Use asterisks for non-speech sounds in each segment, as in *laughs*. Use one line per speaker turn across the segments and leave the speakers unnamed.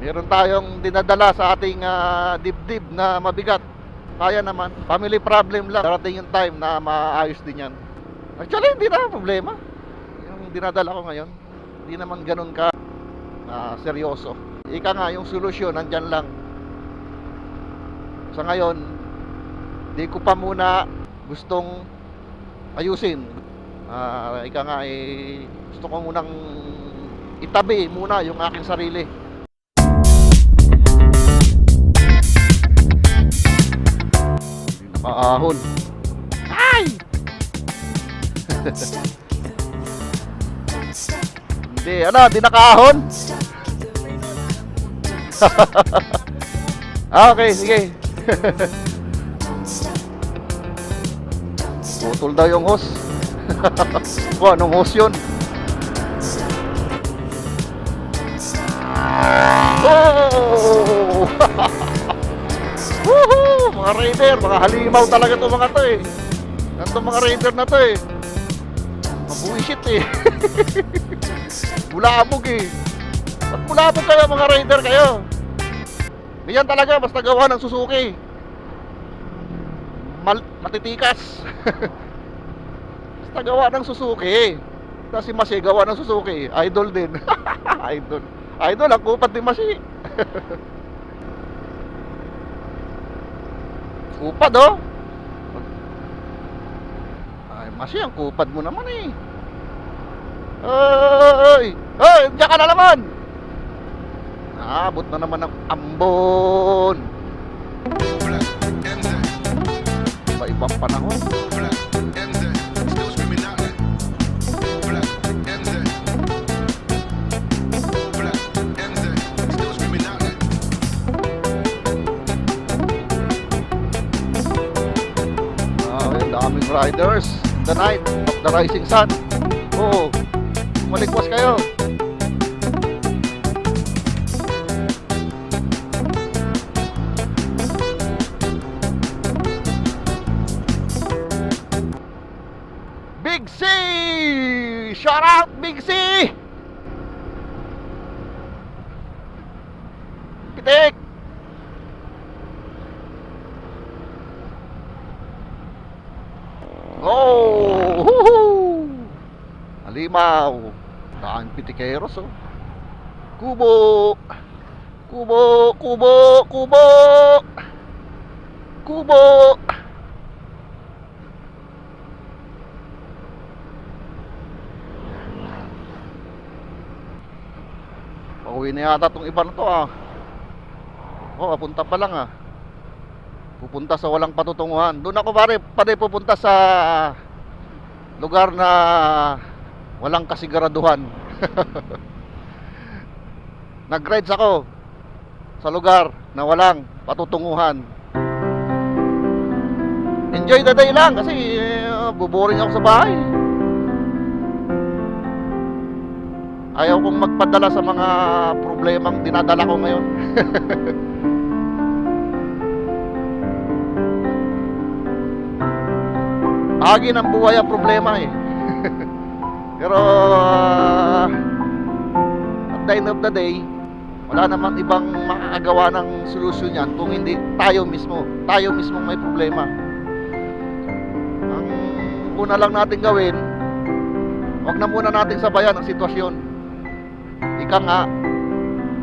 Meron tayong dinadala sa ating ah, dibdib na mabigat. Kaya naman. Family problem lang. Darating yung time na maayos din yan. Actually, hindi na problema. Yung dinadala ko ngayon, hindi naman ganun ka ah, seryoso. Ika nga, yung solusyon, nandyan lang. Sa ngayon, di ko pa muna gustong ayusin. Ah, ika nga, eh, gusto ko munang itabi muna yung aking sarili. Nakaahon. Ay! Hindi, ano, di nakaahon? *laughs* ah, okay, sige. *laughs* Putol daw yung hose. *laughs* Kung anong hose yun? Oh! Woohoo! Mga raider, mga halimaw talaga to mga to eh. Ganito mga raider na to eh. Mabuisit eh. *laughs* Bulabog eh. Ba't bulabog kayo mga raider kayo? Ganyan talaga, basta gawa ng Suzuki. Mal matitikas. *laughs* basta gawa ng Suzuki. Tapos si Masi gawa ng Suzuki. Idol din. *laughs* Idol. Idol, ang kupat ni Masi. Kupad oh. Ay, Masi, ang kupad mo naman eh. Ay! Ay! Diyan ka na naman! Naabot na naman ng ambon. Iba-ibang panahon. Riders the night of the rising sun. Oo. Maligwas kayo. Big C! Shout out Big C! Pitik! Oh! Woohoo! Halimaw! Daan pitikeros oh. Kubo! Kubo! Kubo! Kubo! Kubo! Pauwi na yata tong iba na to ah. Oh, papunta pa lang ah. Pupunta sa walang patutunguhan. Doon ako pare, pare pupunta sa lugar na walang kasiguraduhan. *laughs* Nag-rides ako sa lugar na walang patutunguhan. Enjoy the day lang kasi uh, buboring ako sa bahay. Ayaw kong magpadala sa mga problemang dinadala ko ngayon. *laughs* Bahagi ng buhay ang problema eh. Pero uh, at the end of the day, wala naman ibang makakagawa ng solusyon yan kung hindi tayo mismo. Tayo mismo may problema. Ang una lang natin gawin, wag na muna natin sabayan ang sitwasyon. Ika nga,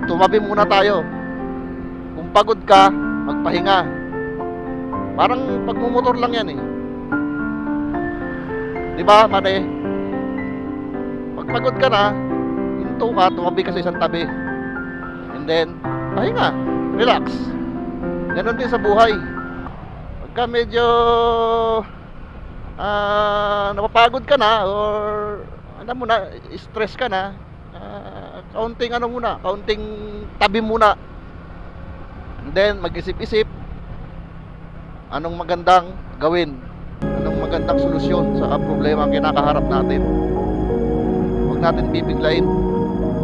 tumabi muna tayo. Kung pagod ka, magpahinga. Parang pagmumotor lang yan eh. Di ba, mane? Pag pagod ka na, hinto ka, tumabi ka sa isang tabi. And then, pahinga, relax. Ganon din sa buhay. Pagka medyo ah napapagod ka na or alam mo na, stress ka na, ah, kaunting ano muna, kaunting tabi muna. And then, mag-isip-isip, anong magandang gawin anong magandang solusyon sa problema ang kinakaharap natin huwag natin bibiglain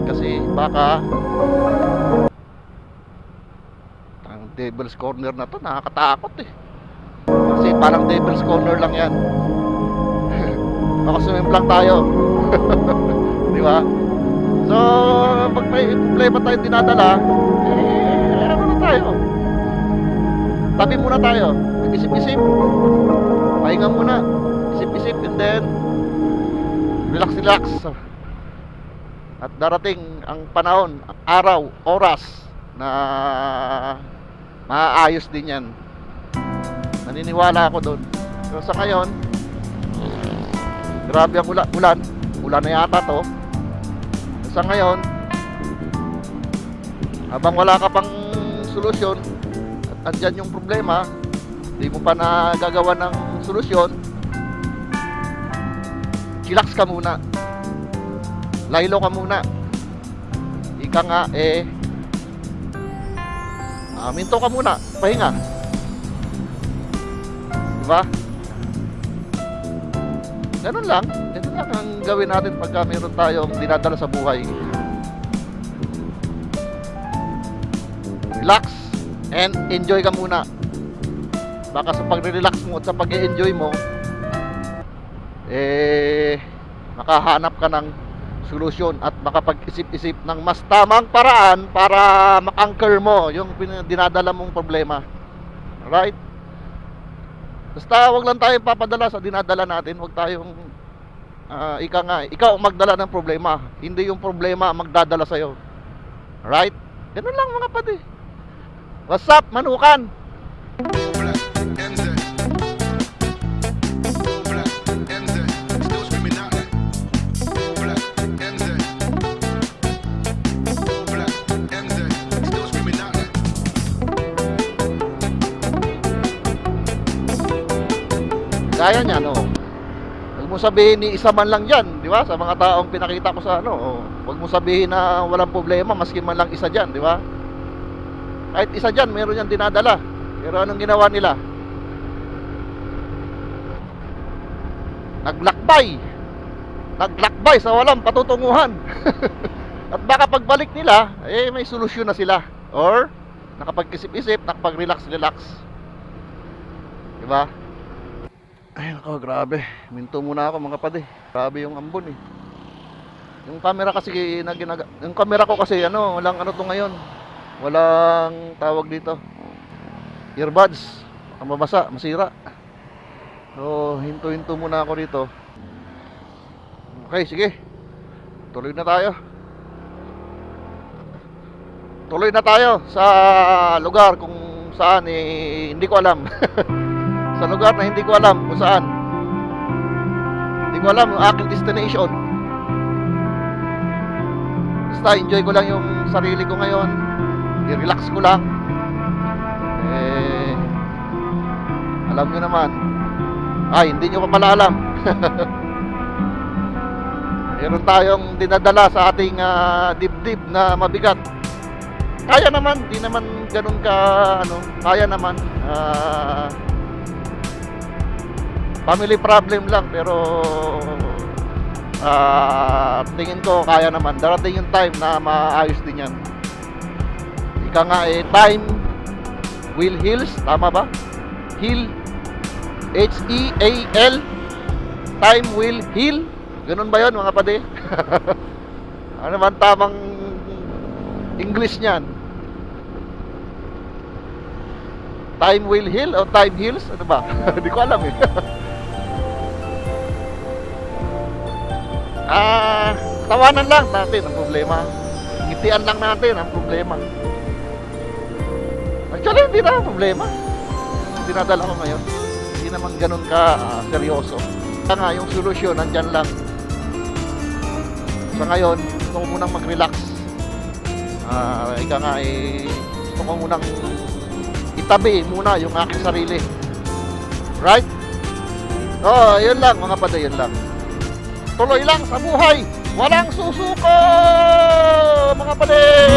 kasi baka ang devil's corner na to nakakatakot eh. Kasi parang devil's corner lang yan. *laughs* Makasunim lang tayo. *laughs* Di ba? So pag may problema tayo dinadala eh ano na tayo. Tabi muna tayo. Isip-isip. Pahinga muna. Isip-isip and then relax relax. At darating ang panahon, araw, oras na maaayos din yan. Naniniwala ako doon. Pero sa ngayon, grabe ang ulan. Ulan, ulan na yata to. Sa ngayon, habang wala ka pang solusyon, at andyan yung problema, hindi mo pa nagagawa ng solusyon, chillax ka muna. Laylo ka muna. Ika nga, eh, ah, minto ka muna, pahinga. Diba? Ganun lang. Ganun lang ang gawin natin pagka meron tayong dinadala sa buhay. Relax and enjoy ka muna. Baka sa pagre-relax mo at sa pag-enjoy mo, eh, makahanap ka ng solusyon at makapag-isip-isip ng mas tamang paraan para mak-anchor mo yung dinadala mong problema. Right? Basta wag lang tayong papadala sa dinadala natin, wag tayong ah, ika nga, ikaw magdala ng problema, hindi yung problema magdadala sa'yo. Right? Ganun lang mga pati. What's up, manukan? Kaya niya, no? Huwag mo sabihin ni isa man lang dyan, di ba? Sa mga taong pinakita ko sa ano, oh. huwag mo sabihin na walang problema, maski man lang isa dyan, di ba? Kahit isa dyan, meron yan dinadala. Pero anong ginawa nila? Naglakbay. Naglakbay sa walang patutunguhan. *laughs* At baka pagbalik nila, eh may solusyon na sila. Or, nakapag-isip-isip, nakapag-relax-relax. Di ba? Ay, nako, grabe. Minto muna ako mga pade. Grabe yung ambon eh. Yung camera kasi na. Yung camera ko kasi ano, walang ano to ngayon. Walang tawag dito. Earbuds. Baka mabasa, masira. So, hinto-hinto muna ako dito. Okay, sige. Tuloy na tayo. Tuloy na tayo sa lugar kung saan eh, hindi ko alam. *laughs* sa lugar na hindi ko alam kung saan. Hindi ko alam yung aking destination. Basta enjoy ko lang yung sarili ko ngayon. I-relax ko lang. Eh, alam nyo naman. Ay, hindi nyo pa pala alam. *laughs* Meron tayong dinadala sa ating ah, dibdib na mabigat. Kaya naman, di naman ganun ka ano, kaya naman. Ah, family problem lang pero ah tingin ko kaya naman. Darating yung time na maayos din yan. Ika nga eh time will heals tama ba? Heal H-E-A-L time will heal. Ganun ba yon mga pade *laughs* ano man tamang English niyan? Time will heal o time heals? Ano ba? *laughs* Hindi ko alam eh *laughs* Ah, tawanan lang natin ang problema. Ngitian lang natin ang problema. Actually, hindi na problema. Yung Dinadala ko ngayon. Hindi naman ganun ka ah, seryoso. Kaya nga, yung solusyon, nandyan lang. Sa ngayon, gusto ko munang mag-relax. Ah, ika nga, eh, gusto ko munang itabi muna yung aking sarili. Right? Oh, yun lang mga pala, yun lang. Tuloy lang sa buhay. Walang susuko, mga pade!